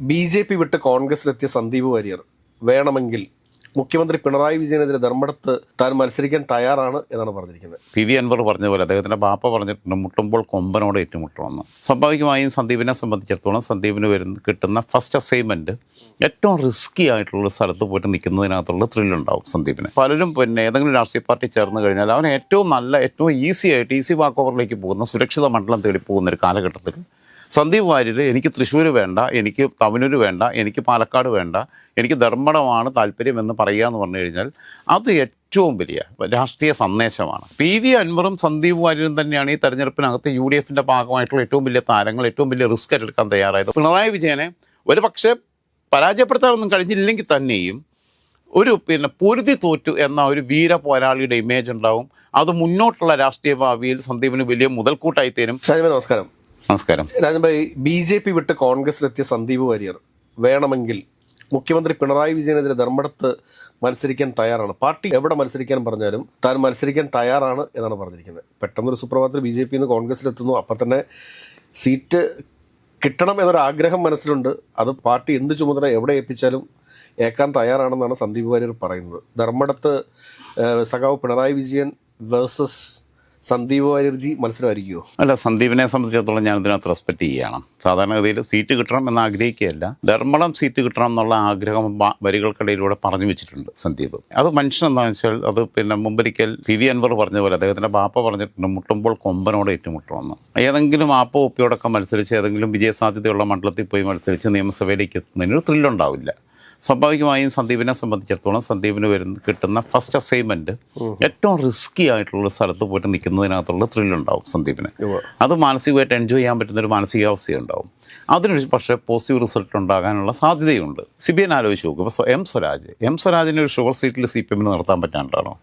B J P വിട്ട് കോൺഗ്രസിലെത്തിയ സന്ദീപ് വാര്യർ വേണമെങ്കിൽ മുഖ്യമന്ത്രി പിണറായി വിജയനെതിരെ ധർമ്മടത്ത് താൻ മത്സരിക്കാൻ തയ്യാറാണ് എന്നാണ് പറഞ്ഞിരിക്കുന്നത്. പി വി അൻവർ പറഞ്ഞ പോലെ അദ്ദേഹത്തിന്റെ ബാപ്പ പറഞ്ഞിട്ടുണ്ട് മുട്ടുമ്പോൾ കൊമ്പനോട് ഏറ്റുമുട്ടണമെന്ന് സ്വാഭാവികമായും സന്ദീപിനെ സംബന്ധിച്ചിടത്തോളം സന്ദീപിന് വരുന്ന കിട്ടുന്ന ഫസ്റ്റ് അസൈൻമെന്റ് ഏറ്റവും റിസ്കി ആയിട്ടുള്ള സ്ഥലത്ത് പോയിട്ട് നിൽക്കുന്നതിനകത്തുള്ള ത്രില്ലുണ്ടാവും സന്ദീപിന്. പലരും പിന്നെ ഏതെങ്കിലും രാഷ്ട്രീയ പാർട്ടി ചേർന്ന് കഴിഞ്ഞാൽ അവൻ ഏറ്റവും നല്ല ഏറ്റവും ഈസി ആയിട്ട് ഈസി വാക്ക് ഓവറിലേക്ക് പോകുന്ന സുരക്ഷിത മണ്ഡലം തേടി പോകുന്ന ഒരു കാലഘട്ടത്തിൽ സന്ദീപ് വാര്യർ എനിക്ക് തൃശ്ശൂർ വേണ്ട എനിക്ക് തമിഴൂർ വേണ്ട എനിക്ക് പാലക്കാട് വേണ്ട എനിക്ക് ധർമ്മടമാണ് താല്പര്യമെന്ന് പറയുക എന്ന് പറഞ്ഞു കഴിഞ്ഞാൽ അത് ഏറ്റവും വലിയ രാഷ്ട്രീയ സന്ദേശമാണ്. പി വി അൻവറും സന്ദീപ് വാര്യരും തന്നെയാണ് ഈ തെരഞ്ഞെടുപ്പിനകത്ത് യു ഡി എഫിന്റെ ഭാഗമായിട്ടുള്ള ഏറ്റവും വലിയ താരങ്ങൾ ഏറ്റവും വലിയ റിസ്ക് ഏറ്റെടുക്കാൻ തയ്യാറായത്. പിണറായി വിജയനെ ഒരു പക്ഷേ പരാജയപ്പെടുത്താനൊന്നും കഴിഞ്ഞില്ലെങ്കിൽ തന്നെയും ഒരു പിന്നെ പൊരുതി തോറ്റു എന്ന ഒരു വീര പോരാളിയുടെ ഇമേജ് ഉണ്ടാവും. അത് മുന്നോട്ടുള്ള രാഷ്ട്രീയ ഭാവിയിൽ സന്ദീപിന് വലിയ മുതൽക്കൂട്ടായി തീരും നമസ്കാരം. നമസ്കാരം. രാജൻഭായി ബി ജെ പി വിട്ട് കോൺഗ്രസിലെത്തിയ സന്ദീപ് വാര്യർ വേണമെങ്കിൽ മുഖ്യമന്ത്രി പിണറായി വിജയനെതിരെ ധർമ്മടത്ത് മത്സരിക്കാൻ തയ്യാറാണ്. പാർട്ടി എവിടെ മത്സരിക്കാൻ പറഞ്ഞാലും താൻ മത്സരിക്കാൻ തയ്യാറാണ് എന്നാണ് പറഞ്ഞിരിക്കുന്നത്. പെട്ടെന്നൊരു സുപ്രഭാതത്തിൽ ബി ജെ പി നിന്ന് കോൺഗ്രസിലെത്തുന്നു. അപ്പം തന്നെ സീറ്റ് കിട്ടണം എന്നൊരു ആഗ്രഹം മനസ്സിലുണ്ട്. അത് പാർട്ടി എന്ത് ചുമതല എവിടെ ഏൽപ്പിച്ചാലും ഏക്കാൻ തയ്യാറാണെന്നാണ് സന്ദീപ് വാര്യർ പറയുന്നത്. ധർമ്മടത്ത് സഖാവ് പിണറായി വിജയൻ വേഴ്സസ് സന്ദീപ് ബാനർജി മത്സരമായിരിക്കുമോ അല്ല സന്ദീപിനെ സംബന്ധിച്ചിടത്തോളം ഞാൻ ഇതിനകത്ത് റെസ്പെക്ട് ചെയ്യണം സാധാരണഗതിയിൽ സീറ്റ് കിട്ടണം എന്ന് ആഗ്രഹിക്കുകയല്ല. ധർമ്മളം സീറ്റ് കിട്ടണം എന്നുള്ള ആഗ്രഹം വരികൾക്കിടയിലൂടെ പറഞ്ഞു വെച്ചിട്ടുണ്ട് സന്ദീപ്. അത് മനുഷ്യൻ എന്താണെന്ന് വെച്ചാൽ അത് പിന്നെ മുമ്പൊരിക്കൽ പി വി അൻവർ പറഞ്ഞ പോലെ അദ്ദേഹത്തിന്റെ ബാപ്പ പറഞ്ഞിട്ടുണ്ട് മുട്ടുമ്പോൾ കൊമ്പനോട് ഏറ്റുമുട്ടണമെന്ന് ഏതെങ്കിലും ആപ്പ ഒപ്പിയോടൊക്കെ മത്സരിച്ച് ഏതെങ്കിലും വിജയസാധ്യതയുള്ള മണ്ഡലത്തിൽ പോയി മത്സരിച്ച് നിയമസഭയിലേക്ക് എത്തുന്നതിന് ഒരു ത്രില്ലുണ്ടാവില്ല സ്വാഭാവികമായും സന്ദീപിനെ സംബന്ധിച്ചിടത്തോളം സന്ദീപിന് വരുന്ന കിട്ടുന്ന ഫസ്റ്റ് അസൈൻമെന്റ് ഏറ്റവും റിസ്കി ആയിട്ടുള്ള സ്ഥലത്ത് പോയിട്ട് നിൽക്കുന്നതിനകത്തുള്ള ത്രില്ലുണ്ടാവും സന്ദീപിന്. അത് മാനസികമായിട്ട് എൻജോയ് ചെയ്യാൻ പറ്റുന്ന ഒരു മാനസികാവസ്ഥയുണ്ടാവും. അതിനൊരു പക്ഷേ പോസിറ്റീവ് റിസൾട്ട് ഉണ്ടാകാനുള്ള സാധ്യതയുണ്ട്. സി ബി എൻ ആലോചിച്ച് നോക്കും. ഇപ്പോൾ എം സ്വരാജ്. എം സ്വരാജിനെ ഒരു ഷുഗർ സീറ്റിൽ സി പി എമ്മിന് നിർത്താൻ പറ്റാണ്ടാണോ?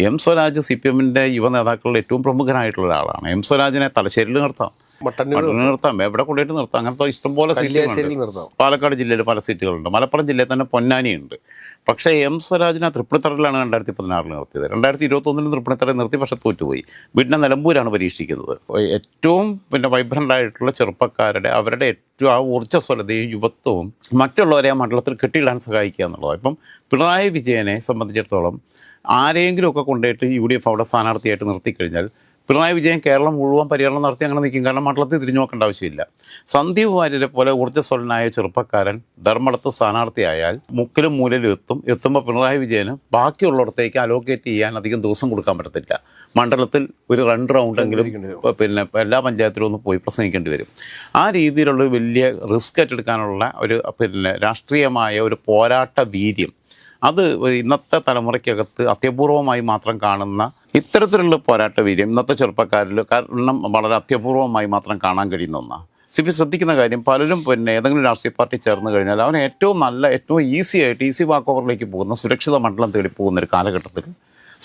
എം സ്വരാജ് സി പി എമ്മിന്റെ യുവ നേതാക്കളുടെ ഏറ്റവും പ്രമുഖനായിട്ടുള്ള ഒരാളാണ്. എം സ്വരാജിനെ തലശ്ശേരിയിൽ നിർത്താം. നിർത്താം. എവിടെ കൊണ്ടുപോയിട്ട് നിർത്താം? അങ്ങനത്തെ ഇഷ്ടംപോലെ സീറ്റുകളുണ്ട്. പാലക്കാട് ജില്ലയിൽ പല സീറ്റുകളുണ്ട്. മലപ്പുറം ജില്ലയിൽ തന്നെ പൊന്നാനിയുണ്ട്. പക്ഷേ എം സ്വരാജിനെ തൃപ്പണിത്തറയിലാണ് രണ്ടായിരത്തി പതിനാറിൽ നിർത്തിയത്. രണ്ടായിരത്തി ഇരുപത്തൊന്നിൽ തൃപ്പണിത്തറയിൽ നിർത്തി പക്ഷേ തോറ്റുപോയി. പിന്നെ നിലമ്പൂരാണ് പരീക്ഷിക്കുന്നത്. ഏറ്റവും പിന്നെ വൈബ്രന്റ് ആയിട്ടുള്ള ചെറുപ്പക്കാരുടെ അവരുടെ ഏറ്റവും ആ ഊർജസ്വലതയും യുവത്വവും മറ്റുള്ളവരെ ആ മണ്ഡലത്തിൽ കെട്ടിയിടാൻ സഹായിക്കുക എന്നുള്ളത് ഇപ്പം പിണറായി വിജയനെ സംബന്ധിച്ചിടത്തോളം ആരെങ്കിലുമൊക്കെ കൊണ്ടുപോയിട്ട് യു ഡി എഫ് അവിടെ സ്ഥാനാർത്ഥിയായിട്ട് നിർത്തിക്കഴിഞ്ഞാൽ പിണറായി വിജയൻ കേരളം മുഴുവൻ പര്യടനം നടത്തി അങ്ങനെ നിൽക്കും. കാരണം മണ്ഡലത്തിൽ തിരിഞ്ഞു നോക്കേണ്ട ആവശ്യമില്ല. സന്ദീപ് വാര്യരെ പോലെ ഊർജസ്വലനായ ചെറുപ്പക്കാരൻ ധർമ്മടത്ത് സ്ഥാനാർത്ഥിയായാൽ മുക്കിലും മൂലയിലും എത്തും. എത്തുമ്പോൾ പിണറായി വിജയന് ബാക്കിയുള്ളിടത്തേക്ക് അലോക്കേറ്റ് ചെയ്യാൻ അധികം ദിവസം കൊടുക്കാൻ പറ്റത്തില്ല. മണ്ഡലത്തിൽ ഒരു രണ്ട് റൗണ്ടെങ്കിലും പിന്നെ എല്ലാ പഞ്ചായത്തിലും ഒന്ന് പോയി പ്രസംഗിക്കേണ്ടി വരും. ആ രീതിയിലുള്ള വലിയ റിസ്ക് ഏറ്റെടുക്കാനുള്ള ഒരു പിന്നെ രാഷ്ട്രീയമായ ഒരു പോരാട്ട വീര്യം അത് ഇന്നത്തെ തലമുറയ്ക്കകത്ത് അത്യപൂർവമായി മാത്രം കാണുന്ന ഇത്തരത്തിലുള്ള പോരാട്ട വീര്യം ഇന്നത്തെ ചെറുപ്പക്കാരിൽ കാരണം വളരെ അത്യപൂർവമായി മാത്രം കാണാൻ കഴിയുന്ന ഒന്നാണ്. സി പി ശ്രദ്ധിക്കുന്ന കാര്യം പലരും പിന്നെ ഏതെങ്കിലും രാഷ്ട്രീയ പാർട്ടി ചേർന്ന് കഴിഞ്ഞാൽ അവൻ ഏറ്റവും നല്ല ഏറ്റവും ഈസി ആയിട്ട് ഈസി വാക്ക് ഓവറിലേക്ക് പോകുന്ന സുരക്ഷിത മണ്ഡലം തേടി പോകുന്ന ഒരു കാലഘട്ടത്തിൽ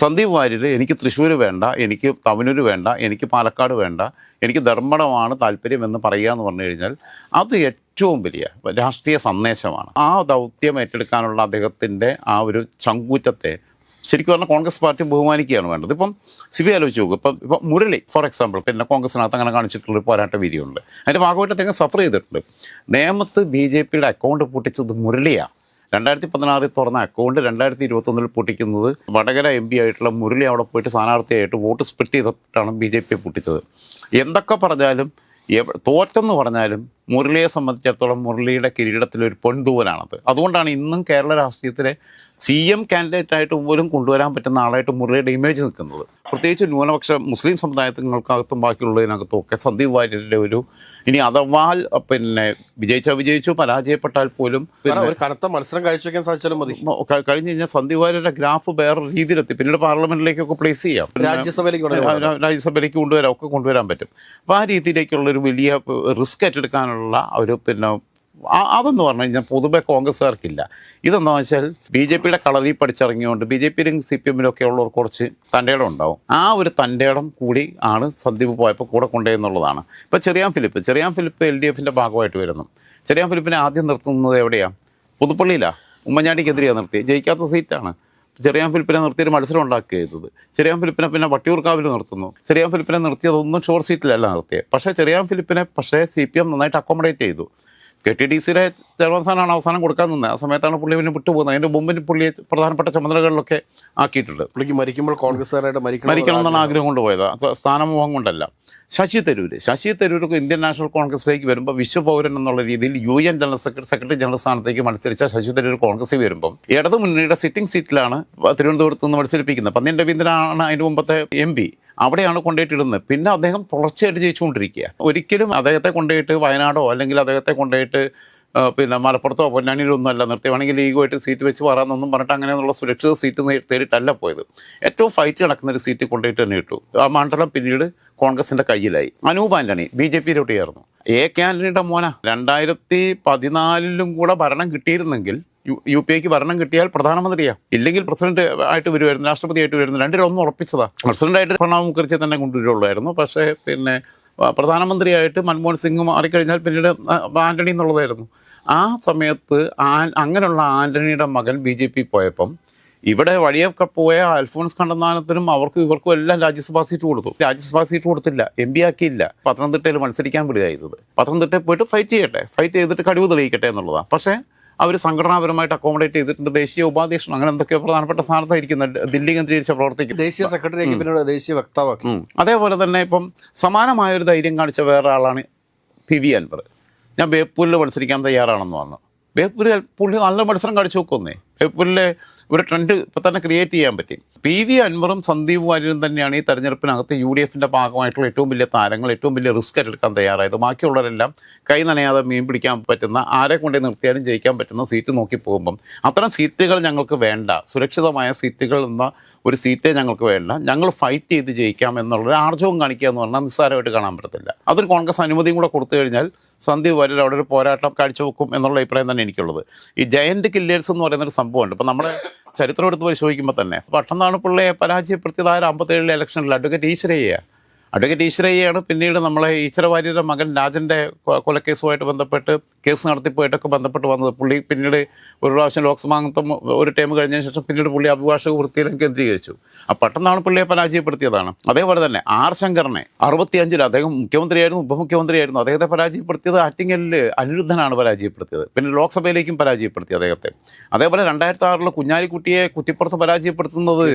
സന്ദീപ് വാര്യർ എനിക്ക് തൃശ്ശൂർ വേണ്ട എനിക്ക് തവനൂർ വേണ്ട എനിക്ക് പാലക്കാട് വേണ്ട എനിക്ക് ധർമ്മടമാണ് താല്പര്യം എന്ന് പറയുക എന്ന് പറഞ്ഞു കഴിഞ്ഞാൽ അത് ഏറ്റവും വലിയ രാഷ്ട്രീയ സന്ദേശമാണ്. ആ ദൗത്യം ഏറ്റെടുക്കാനുള്ള അദ്ദേഹത്തിന്റെ ആ ഒരു ചങ്കൂറ്റത്തെ ശരിക്കും പറഞ്ഞാൽ കോൺഗ്രസ് പാർട്ടി ബഹുമാനിക്കുകയാണ് വേണ്ടത്. ഇപ്പം സി ബി ആലോചിച്ച് നോക്കും ഇപ്പം ഇപ്പം മുരളി ഫോർ എക്സാമ്പിൾ പിന്നെ കോൺഗ്രസിനകത്ത് അങ്ങനെ കാണിച്ചിട്ടുള്ളൊരു പോരാട്ട വീതിയുണ്ട് അതിന്റെ ഭാഗമായിട്ട് അദ്ദേഹം സഫർ ചെയ്തിട്ടുണ്ട്. നേമത്ത് ബി ജെ പിയുടെ അക്കൗണ്ട് പൊട്ടിച്ചത് മുരളിയാണ്. രണ്ടായിരത്തി പതിനാറിൽ തുറന്ന അക്കൗണ്ട് രണ്ടായിരത്തി ഇരുപത്തൊന്നിൽ പൊട്ടിക്കുന്നത് വടകര എം പി ആയിട്ടുള്ള മുരളി അവിടെ പോയിട്ട് സ്ഥാനാർത്ഥിയായിട്ട് വോട്ട് സ്പ്ലിറ്റ് ചെയ്തിട്ടാണ് ബി ജെ പി പൊട്ടിച്ചത്. എന്തൊക്കെ പറഞ്ഞാലും തോറ്റെന്ന് പറഞ്ഞാലും മുരളിയെ സംബന്ധിച്ചിടത്തോളം മുരളിയുടെ കിരീടത്തിലൊരു പൊൻതൂവലാണത്. അതുകൊണ്ടാണ് ഇന്നും കേരള രാഷ്ട്രീയത്തിലെ സി എം കാൻഡിഡേറ്റ് ആയിട്ട് പോലും കൊണ്ടുവരാൻ പറ്റുന്ന ആളായിട്ട് മുരളിയുടെ ഇമേജ് നിൽക്കുന്നത്. പ്രത്യേകിച്ച് ന്യൂനപക്ഷ മുസ്ലിം സമുദായത്തിനകത്തും ബാക്കിയുള്ളതിനകത്തും ഒക്കെ സന്ദീപ് വാര്യരുടെ ഒരു ഇനി അഥവാ പിന്നെ വിജയിച്ചാൽ വിജയിച്ചു പരാജയപ്പെട്ടാൽ പോലും പിന്നെ ഒരു കനത്ത മത്സരം കാഴ്ചവെക്കാൻ സാധിച്ചാലും മതി. കഴിഞ്ഞു കഴിഞ്ഞാൽ സന്ദീപ് വാര്യരുടെ ഗ്രാഫ് വേറെ രീതിയിലെത്തി. പിന്നീട് പാർലമെന്റിലേക്കൊക്കെ പ്ലേസ് ചെയ്യാം. രാജ്യസഭയിലേക്ക് രാജ്യസഭയിലേക്ക് കൊണ്ടുവരാം. ഒക്കെ കൊണ്ടുവരാൻ പറ്റും. അപ്പോൾ ആ രീതിയിലേക്കുള്ള ഒരു വലിയ റിസ്ക് ഏറ്റെടുക്കാനുള്ള ഒരു പിന്നെ അതെന്ന് പറഞ്ഞു കഴിഞ്ഞാൽ പൊതുവെ കോൺഗ്രസ്സുകാർക്കില്ല. ഇതെന്താ വെച്ചാൽ ബി ജെ പിയുടെ കളറിൽ പഠിച്ചിറങ്ങിയോണ്ട് ബി ജെ പിയിലും സി പി എമ്മിലും ഒക്കെ ഉള്ളവർ കുറച്ച് തന്റെ ഇടം ഉണ്ടാവും. ആ ഒരു തന്റെ ഇടം കൂടി ആണ് സന്ദീപ് പോയപ്പോൾ കൂടെ കൊണ്ടുപോയെന്നുള്ളതാണ്. ഇപ്പോൾ ചെറിയാൻ ഫിലിപ്പ് ചെറിയാൻ ഫിലിപ്പ് എൽ ഡി എഫിന്റെ ഭാഗമായിട്ട് വരുന്നു. ചെറിയാൻ ഫിലിപ്പിനെ ആദ്യം നിർത്തുന്നത് എവിടെയാണ് പുതുപ്പള്ളിയിലാണ് ഉമ്മൻചാണ്ടിക്കെതിരെയാണ് നിർത്തി ജയിക്കാത്ത സീറ്റാണ്. ചെറിയാൻ ഫിലിപ്പിനെ നിർത്തിയൊരു മത്സരം ഉണ്ടാക്കുക ചെയ്തത്. ചെറിയാൻ ഫിലിപ്പിനെ പിന്നെ വട്ടിയൂർക്കാവിൽ നിർത്തുന്നു. ചെറിയാൻ ഫിലിപ്പിനെ നിർത്തിയതൊന്നും ഷോർട്ട് സീറ്റിലല്ല നിർത്തിയത് പക്ഷേ ചെറിയാൻ ഫിലിപ്പിനെ പക്ഷേ സി പി എം നന്നായിട്ട് അക്കോമഡേറ്റ് ചെയ്തു. കെ ടി ഡി സിയിലെ ചെയർമാൻസാനാണ് അവസാനം കൊടുക്കാൻ നിന്നത്. ആ സമയത്താണ് പുള്ളി പിന്നെ വിട്ടുപോകുന്നത്. അതിന്റെ മുമ്പിൽ പുള്ളിയെ പ്രധാനപ്പെട്ട ചുമതലകളിലൊക്കെ ആക്കിയിട്ടുണ്ട്. പുള്ളിക്ക് മരിക്കുമ്പോൾ കോൺഗ്രസ്സുകാരായിട്ട് മരിക്കണം മരിക്കണം എന്നാണ് ആഗ്രഹം. കൊണ്ട് പോയത് അത് സ്ഥാനമോഹം കൊണ്ടല്ല. ശശി തരൂര് ശശി തരൂർക്ക് ഇന്ത്യൻ നാഷണൽ കോൺഗ്രസിലേക്ക് വരുമ്പോൾ വിശ്വപൗരൻ എന്നുള്ള രീതിയിൽ U N general secretary secretary general സ്ഥാനത്തേക്ക് മത്സരിച്ച ശശി തരൂർ കോൺഗ്രസിൽ വരുമ്പം ഇടതു മുന്നണിയുടെ സിറ്റിംഗ് സീറ്റിലാണ് തിരുവനന്തപുരത്ത് നിന്ന് മത്സരിപ്പിക്കുന്നത്. പന്നിയൻ രവീന്ദ്രനാണ് അതിന്റെ മുമ്പത്തെ എം പി. അവിടെയാണ് കൊണ്ടുപോയിട്ടിടുന്നത്. പിന്നെ അദ്ദേഹം തുടർച്ചയായിട്ട് ജയിച്ചുകൊണ്ടിരിക്കുക ഒരിക്കലും അദ്ദേഹത്തെ കൊണ്ടുപോയിട്ട് വയനാടോ അല്ലെങ്കിൽ അദ്ദേഹത്തെ കൊണ്ടുപോയിട്ട് പിന്നെ മലപ്പുറത്തോ പൊന്നാനിയിലോ ഒന്നും അല്ല നിർത്തി വേണമെങ്കിൽ ലീഗുമായിട്ട് സീറ്റ് വെച്ച് പറയാമെന്നൊന്നും പറഞ്ഞിട്ട് അങ്ങനെയുള്ള സുരക്ഷിത സീറ്റ് തേടിയിട്ടല്ല പോയത്. ഏറ്റവും ഫൈറ്റ് നടക്കുന്ന ഒരു സീറ്റ് കൊണ്ടുപോയിട്ട് തന്നെ ഇട്ടു. ആ മണ്ഡലം പിന്നീട് കോൺഗ്രസിന്റെ കയ്യിലായി. അനൂപ് ആന്റണി ബി ജെ പിയിലോട്ട് ചേർന്നു. എ കെ ആന്റണിയുടെ മോന. രണ്ടായിരത്തി പതിനാലിലും കൂടെ ഭരണം കിട്ടിയിരുന്നെങ്കിൽ യു പി എക്ക് ഭരണം കിട്ടിയാൽ പ്രധാനമന്ത്രിയാ. ഇല്ലെങ്കിൽ പ്രസിഡന്റ് ആയിട്ട് വരുമായിരുന്നു രാഷ്ട്രപതി ആയിട്ട് വരുന്നു രണ്ടിലൊന്നും ഉറപ്പിച്ചതാ. പ്രസിഡന്റായിട്ട് പ്രണബ് മുഖർജി തന്നെ കൊണ്ടുവരുള്ളായിരുന്നു. പക്ഷേ പിന്നെ പ്രധാനമന്ത്രിയായിട്ട് മൻമോഹൻ സിംഗ് മാറിക്കഴിഞ്ഞാൽ പിന്നീട് ആന്റണി എന്നുള്ളതായിരുന്നു. ആ സമയത്ത് അങ്ങനെയുള്ള ആന്റണിയുടെ മകൻ ബി ജെ പി പോയപ്പം ഇവിടെ വഴിയൊക്കെ പോയ അൽഫോൺസ് കണ്ടനാനത്തിനും അവർക്കും ഇവർക്കും എല്ലാം രാജ്യസഭാ സീറ്റ് കൊടുത്തു. രാജ്യസഭാ സീറ്റ് കൊടുത്തില്ല എം പി ആക്കിയില്ല. പത്തനംതിട്ടയിൽ മത്സരിക്കാൻ വിടുകയായിരുന്നത് പത്തനംതിട്ടയിൽ പോയിട്ട് ഫൈറ്റ് ചെയ്യട്ടെ ഫൈറ്റ് ചെയ്തിട്ട് കഴിവ് തെളിയിക്കട്ടെ എന്നുള്ളതാണ് പക്ഷേ അവർ സംഘടനാപരമായിട്ട് അക്കോമഡേറ്റ് ചെയ്തിട്ടുണ്ട്. ദേശീയ ഉപാധ്യക്ഷൻ അങ്ങനെ എന്തൊക്കെയോ പ്രധാനപ്പെട്ട സ്ഥാനത്തായിരിക്കുന്ന ദില്ലി കേന്ദ്രീകരിച്ച് പ്രവർത്തിക്കും. ദേശീയ സെക്രട്ടറി പിന്നീട് ദേശീയ വക്താവാക്കി. അതേപോലെ തന്നെ ഇപ്പം സമാനമായ ഒരു ധൈര്യം കാണിച്ച വേറെ ആളാണ് പി വി അൻവർ. ഞാൻ ബേപ്പൂരിൽ മത്സരിക്കാൻ തയ്യാറാണെന്ന് പറഞ്ഞു. ബേപ്പൂരിൽ പുള്ളി നല്ല മത്സരം കാണിച്ചു നോക്കുന്നേ ബേപ്പൂരിലെ ഒരു ട്രെൻഡ് ഇപ്പം തന്നെ ക്രിയേറ്റ് ചെയ്യാൻ പറ്റി. പി വി അൻവറും സന്ദീപ് വാര്യരും തന്നെയാണ് ഈ തെരഞ്ഞെടുപ്പിനകത്ത് യു ഡി എഫിന്റെ ഭാഗമായിട്ടുള്ള ഏറ്റവും വലിയ താരങ്ങൾ ഏറ്റവും വലിയ റിസ്ക് ഏറ്റെടുക്കാൻ തയ്യാറായത്. ബാക്കിയുള്ളവരെല്ലാം കൈ നനയാതെ മീൻ പിടിക്കാൻ പറ്റുന്ന ആരെ കൊണ്ടേ നിർത്തിയാലും ജയിക്കാൻ പറ്റുന്ന സീറ്റ് നോക്കി പോകുമ്പം അത്തരം സീറ്റുകൾ ഞങ്ങൾക്ക് വേണ്ട. സുരക്ഷിതമായ സീറ്റുകൾ എന്ന ഒരു സീറ്റേ ഞങ്ങൾക്ക് വേണ്ട. ഞങ്ങൾ ഫൈറ്റ് ചെയ്ത് ജയിക്കാം എന്നുള്ളൊരു ആർജവും കാണിക്കുക എന്ന് പറഞ്ഞാൽ നിസ്സാരമായിട്ട് കാണാൻ പറ്റത്തില്ല. അതൊരു കോൺഗ്രസ് അനുമതിയും കൂടെ കൊടുത്തു കഴിഞ്ഞാൽ സന്ദീപ് വാര്യർ അവിടെ ഒരു പോരാട്ടം കാഴ്ചവെക്കും എന്നുള്ള അഭിപ്രായം തന്നെ എനിക്കുള്ളത്. ഈ ജയന്റ് കില്ലേഴ്സ് എന്ന് പറയുന്ന ഒരു സംഭവമുണ്ട്. ഇപ്പം നമ്മുടെ ചരിത്രം എടുത്ത് പരിശോധിക്കുമ്പോൾ തന്നെ. പട്ടംതാണ് പിള്ളയെ പരാജയപ്പെടുത്തിയതായ അമ്പത്തേഴിലെ ഇലക്ഷനിൽ അഡ്വക്കേറ്റ് ഈശ്വരയ്യ. അഡ്വക്കേറ്റ് ഈശ്വരയ്യാണ് പിന്നീട് നമ്മളെ ഈശ്വരവാര്യരുടെ മകൻ രാജന്റെ കൊലക്കേസുമായിട്ട് ബന്ധപ്പെട്ട് കേസ് നടത്തിപ്പോയിട്ടൊക്കെ ബന്ധപ്പെട്ട് വന്നത്. പുള്ളി പിന്നീട് ഒരു പ്രാവശ്യം ലോക്സഭാംഗത്വം ഒരു ടൈം കഴിഞ്ഞതിന് ശേഷം പിന്നീട് പുള്ളി അഭിഭാഷക വൃത്തിയിലും കേന്ദ്രീകരിച്ചു. ആ പെട്ടെന്നാണ് പുള്ളിയെ പരാജയപ്പെടുത്തിയതാണ്. അതേപോലെ തന്നെ ആർ ശങ്കറിനെ അറുപത്തിയഞ്ചിൽ അദ്ദേഹം മുഖ്യമന്ത്രിയായിരുന്നു ഉപമുഖ്യമന്ത്രിയായിരുന്നു. അദ്ദേഹത്തെ പരാജയപ്പെടുത്തിയത് ആറ്റിങ്ങലിൽ അനിരുദ്ധനാണ് പരാജയപ്പെടുത്തിയത്. പിന്നെ ലോക്സഭയിലേക്കും പരാജയപ്പെടുത്തി അദ്ദേഹത്തെ. അതേപോലെ രണ്ടായിരത്തി ആറിൽ കുഞ്ഞാലിക്കുട്ടിയെ കുറ്റിപ്പുറത്ത് പരാജയപ്പെടുത്തുന്നത്.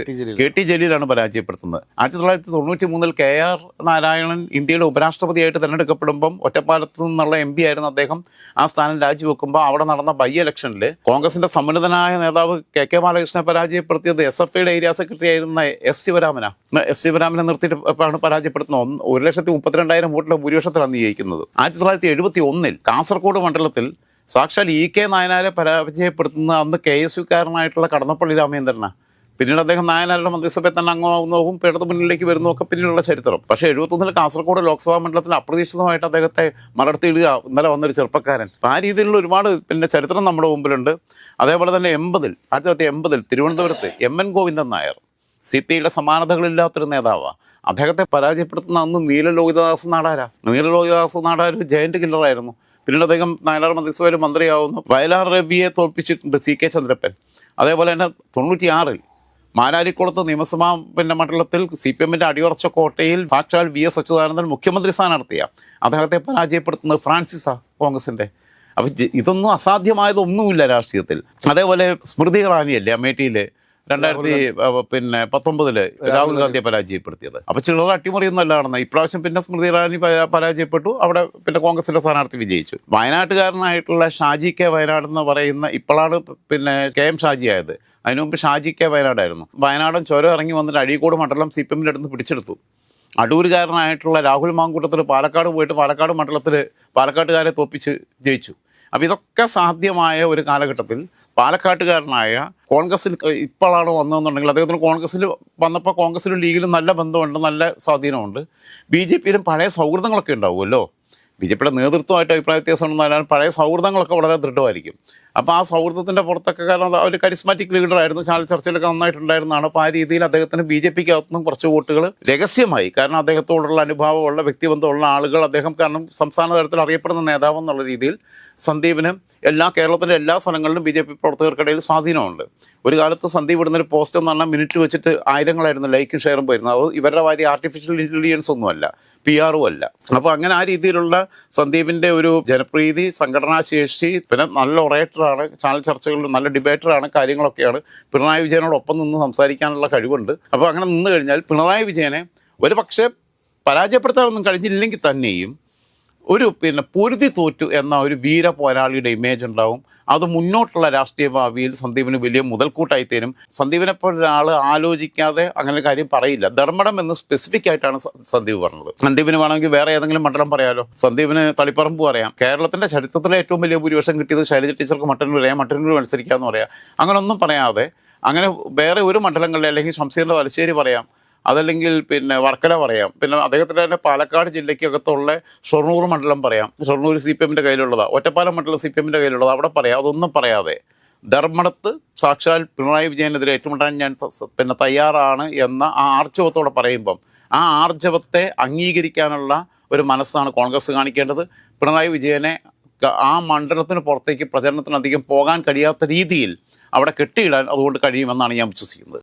K T ജലീലാണ് പരാജയപ്പെടുത്തുന്നത്. ആയിരത്തി തൊള്ളായിരത്തി തൊണ്ണൂറ്റി മൂന്നിൽ കെ ആർ നാരായണൻ ഇന്ത്യയുടെ ഉപരാഷ്ട്രപതിയായിട്ട് തിരഞ്ഞെടുക്കപ്പെടുമ്പം ഒറ്റപ്പാലത്ത് നിന്നുള്ള എം പി ആയിരുന്നു അദ്ദേഹം. ആ സ്ഥാനം രാജിവെക്കുമ്പോൾ അവിടെ നടന്ന ബൈ ഇലക്ഷനിൽ കോൺഗ്രസിന്റെ സമ്മതനായ നേതാവ് കെ കെ ബാലകൃഷ്ണനെ പരാജയപ്പെടുത്തിയത് എസ് എഫ് ഐയുടെ ഏരിയ സെക്രട്ടറി ആയിരുന്ന എസ് ശിവരാമന. എസ് ശിവരാമനെ നിർത്തിയിട്ടാണ് പരാജയപ്പെടുത്തുന്നത് ഒരു ലക്ഷത്തി മുപ്പത്തിരണ്ടായിരം വോട്ടിലെ ഭൂരിപക്ഷത്തിലാണ് ജയിക്കുന്നത് ആയിരത്തി തൊള്ളായിരത്തി എഴുപത്തി ഒന്നിൽ കാസർഗോഡ് മണ്ഡലത്തിൽ സാക്ഷാൽ ഇ കെ നായനാരെ പരാജയപ്പെടുത്തുന്ന അന്ന് കെ എസ് യുക്കാരനായിട്ടുള്ള കടന്നപ്പള്ളി രാമേന്ദ്രനാണ് പിന്നീട് അദ്ദേഹം നായനാരുടെ മന്ത്രിസഭയിൽ തന്നെ അംഗമാവുന്നതും ഇടതു മുന്നിലേക്ക് വരുന്നതൊക്കെ പിന്നീടുള്ള ചരിത്രം. പക്ഷേ എഴുപത്തൊന്നിൽ കാസർഗോഡ് ലോക്സഭാ മണ്ഡലത്തിൽ അപ്രതീക്ഷിതമായിട്ട് അദ്ദേഹത്തെ മലർത്തിയിടുക ഇന്നലെ വന്നൊരു ചെറുപ്പക്കാരൻ. അപ്പം ആ രീതിയിലുള്ള ഒരുപാട് പിന്നെ ചരിത്രം നമ്മുടെ മുമ്പിലുണ്ട്. അതേപോലെ തന്നെ എൺപതിൽ ആയിരത്തി തൊള്ളായിരത്തി എൺപതിൽ തിരുവനന്തപുരത്ത് M. N. Govindan Nair C P ഐയുടെ സമാനതകളില്ലാത്തൊരു നേതാവാണ് അദ്ദേഹത്തെ പരാജയപ്പെടുത്തുന്ന അന്ന് നീലലോഹിതദാസ് നാടാര? നീലലോഹിതദാസ് നാടാര ഒരു ജയന്റ് കില്ലറായിരുന്നു പിന്നീട് അദ്ദേഹം നായനാർ മന്ത്രിസഭയിൽ മന്ത്രിയാവുന്നു. വയലാർ രവിയെ തോൽപ്പിച്ചിട്ടുണ്ട് സി കെ ചന്ദ്രപ്പൻ. അതേപോലെ തന്നെ തൊണ്ണൂറ്റിയാറിൽ മാരാരിക്കുളത്ത് നിയമസഭാ പിന്നെ മണ്ഡലത്തിൽ സി പി എമ്മിന്റെ അടിയുറച്ച കോട്ടയിൽ സാക്ഷാൽ വി എസ് അച്യുതാനന്ദൻ മുഖ്യമന്ത്രി സ്ഥാനാർത്ഥിയ അദ്ദേഹത്തെ പരാജയപ്പെടുത്തുന്നത് ഫ്രാൻസിസാ കോൺഗ്രസിന്റെ അപ്പം ഇതൊന്നും അസാധ്യമായതൊന്നുമില്ല രാഷ്ട്രീയത്തിൽ. അതേപോലെ സ്മൃതി ഇറാനിയല്ലേ അമേഠിയിൽ രണ്ടായിരത്തി പിന്നെ പത്തൊമ്പതിൽ രാഹുൽ ഗാന്ധിയെ പരാജയപ്പെടുത്തിയത്. അപ്പൊ ചിലർ അട്ടിമറിയൊന്നുമല്ല നടന്നത് ഇപ്രാവശ്യം പിന്നെ സ്മൃതി ഇറാനി പരാജയപ്പെട്ടു. അവിടെ പിന്നെ കോൺഗ്രസിന്റെ സ്ഥാനാർത്ഥി വിജയിച്ചു. വയനാട്ടുകാരനായിട്ടുള്ള ഷാജി കെ വയനാട് എന്ന് പറയുന്ന ഇപ്പോഴാണ് പിന്നെ കെ എം ഷാജി ആയത്. അതിനു മുമ്പ് ഷാജി കെ വയനാടായിരുന്നു. വയനാടൻ ചുരം ഇറങ്ങി വന്നിട്ട് അഴീക്കോട് മണ്ഡലം സി പി എമ്മിന്റെ അടുത്ത് പിടിച്ചെടുത്തു. അടൂരുകാരനായിട്ടുള്ള രാഹുൽ മാങ്കൂട്ടത്തിൽ പാലക്കാട് പോയിട്ട് പാലക്കാട് മണ്ഡലത്തിൽ പാലക്കാട്ടുകാരെ തോപ്പിച്ച് ജയിച്ചു. അപ്പോൾ ഇതൊക്കെ സാധ്യമായ ഒരു കാലഘട്ടത്തിൽ പാലക്കാട്ടുകാരനായ കോൺഗ്രസിൽ ഇപ്പോഴാണ് വന്നതെന്നുണ്ടെങ്കിൽ അദ്ദേഹത്തിന് കോൺഗ്രസ്സിൽ വന്നപ്പോൾ കോൺഗ്രസിലും ലീഗിലും നല്ല ബന്ധമുണ്ട് നല്ല സ്വാധീനമുണ്ട്. ബി ജെ പിയിലും പഴയ സൗഹൃദങ്ങളൊക്കെ ഉണ്ടാവുമല്ലോ. ബി ജെ പിയുടെ നേതൃത്വമായിട്ട് അഭിപ്രായ വ്യത്യാസം ഉണ്ടെന്നാലും പഴയ സൗഹൃദങ്ങളൊക്കെ വളരെ ദൃഢമായിരിക്കും. അപ്പോൾ ആ സൗഹൃദത്തിന്റെ പുറത്തൊക്കെ കാരണം അവർ കരിസ്മാറ്റിക് ലീഡറായിരുന്നു ചാനൽ ചർച്ചയിലൊക്കെ നന്നായിട്ടുണ്ടായിരുന്നതാണ്. അപ്പോൾ ആ രീതിയിൽ അദ്ദേഹത്തിന് ബി ജെ പിക്ക് അകത്തുനിന്നും കുറച്ച് വോട്ടുകൾ രഹസ്യമായി. കാരണം അദ്ദേഹത്തോടുള്ള അനുഭാവമുള്ള വ്യക്തിബന്ധമുള്ള ആളുകൾ അദ്ദേഹം കാരണം സംസ്ഥാന തലത്തിൽ അറിയപ്പെടുന്ന നേതാവ് എന്നുള്ള രീതിയിൽ സന്ദീപിന് എല്ലാ കേരളത്തിന്റെ എല്ലാ സ്ഥലങ്ങളിലും ബി ജെ പി പ്രവർത്തകർക്കിടയിൽ സ്വാധീനമുണ്ട്. ഒരു കാലത്ത് സന്ദീപ് ഇടുന്നൊരു പോസ്റ്റ് എന്ന് പറഞ്ഞാൽ മിനിറ്റ് വെച്ചിട്ട് ആയിരങ്ങളായിരുന്നു ലൈക്കും ഷെയറും വരുന്നത് അത് ഇവരുടെ വാരി ആർട്ടിഫിഷ്യൽ ഇന്റലിജൻസ് ഒന്നുമല്ല പി ആറും അല്ല. അപ്പോൾ അങ്ങനെ ആ രീതിയിലുള്ള സന്ദീപിന്റെ ഒരു ജനപ്രീതി സംഘടനാശേഷി പിന്നെ നല്ല ഒറേറ്ററാണ് ചാനൽ ചർച്ചകളിൽ നല്ല ഡിബേറ്ററാണ് കാര്യങ്ങളൊക്കെയാണ്. പിണറായി വിജയനോടൊപ്പം നിന്ന് സംസാരിക്കാനുള്ള കഴിവുണ്ട്. അപ്പോൾ അങ്ങനെ നിന്ന് കഴിഞ്ഞാൽ പിണറായി വിജയനെ ഒരു പക്ഷേ പരാജയപ്പെടുത്താനൊന്നും കഴിഞ്ഞില്ലെങ്കിൽ തന്നെയും ഒരു പിന്നെ പൊരുതി തോറ്റു എന്ന ഒരു വീര പോരാളിയുടെ ഇമേജ് ഉണ്ടാവും. അത് മുന്നോട്ടുള്ള രാഷ്ട്രീയ ഭാവിയിൽ സന്ദീപിന് വലിയ മുതൽക്കൂട്ടായി തീരും. സന്ദീപിനെ ഒരാൾ ആലോചിക്കാതെ അങ്ങനെ കാര്യം പറയില്ല. ധർമ്മടം എന്ന് സ്പെസിഫിക് ആയിട്ടാണ് സന്ദീപ് പറഞ്ഞത്. സന്ദീപിന് വേണമെങ്കിൽ വേറെ ഏതെങ്കിലും മണ്ഡലം പറയാലോ. സന്ദീപിന് തളിപ്പറമ്പ് പറയാം. കേരളത്തിന്റെ ചരിത്രത്തിലെ ഏറ്റവും വലിയ ഭൂരിപക്ഷം കിട്ടിയത് ശൈലജ ടീച്ചർക്ക് മട്ടന്നൂർ പറയാം മട്ടന്നൂർ മത്സരിക്കാമെന്ന് പറയാം. അങ്ങനെ ഒന്നും പറയാതെ അങ്ങനെ വേറെ ഒരു മണ്ഡലങ്ങളിൽ അല്ലെങ്കിൽ ഷംസീറിന്റെ വലശ്ശേരി പറയാം. അതല്ലെങ്കിൽ പിന്നെ വർക്കല പറയാം. പിന്നെ അദ്ദേഹത്തിന്റെ തന്നെ പാലക്കാട് ജില്ലയ്ക്കകത്തുള്ള ഷൊർണൂർ മണ്ഡലം പറയാം. ഷൊർണൂർ സി പി എമ്മിന്റെ കയ്യിലുള്ളതാണ് ഒറ്റപ്പാലം മണ്ഡലം സി പി എമ്മിന്റെ കയ്യിലുള്ളത്. അവിടെ പറയാം. അതൊന്നും പറയാതെ. ധർമ്മടത്ത് സാക്ഷാൽ പിണറായി വിജയനെതിരെ ഏറ്റുമുട്ടാൻ ഞാൻ പിന്നെ തയ്യാറാണ് എന്ന ആ ആർജവത്തോടെ പറയുമ്പം ആ ആർജവത്തെ അംഗീകരിക്കാനുള്ള ഒരു മനസ്സാണ് കോൺഗ്രസ് കാണിക്കേണ്ടത്. പിണറായി വിജയനെ ആ മണ്ഡലത്തിന് പുറത്തേക്ക് പ്രചരണത്തിന് അധികം പോകാൻ കഴിയാത്ത രീതിയിൽ അവിടെ കെട്ടിയിടാൻ അതുകൊണ്ട് കഴിയുമെന്നാണ് ഞാൻ വിശ്വസിക്കുന്നത്.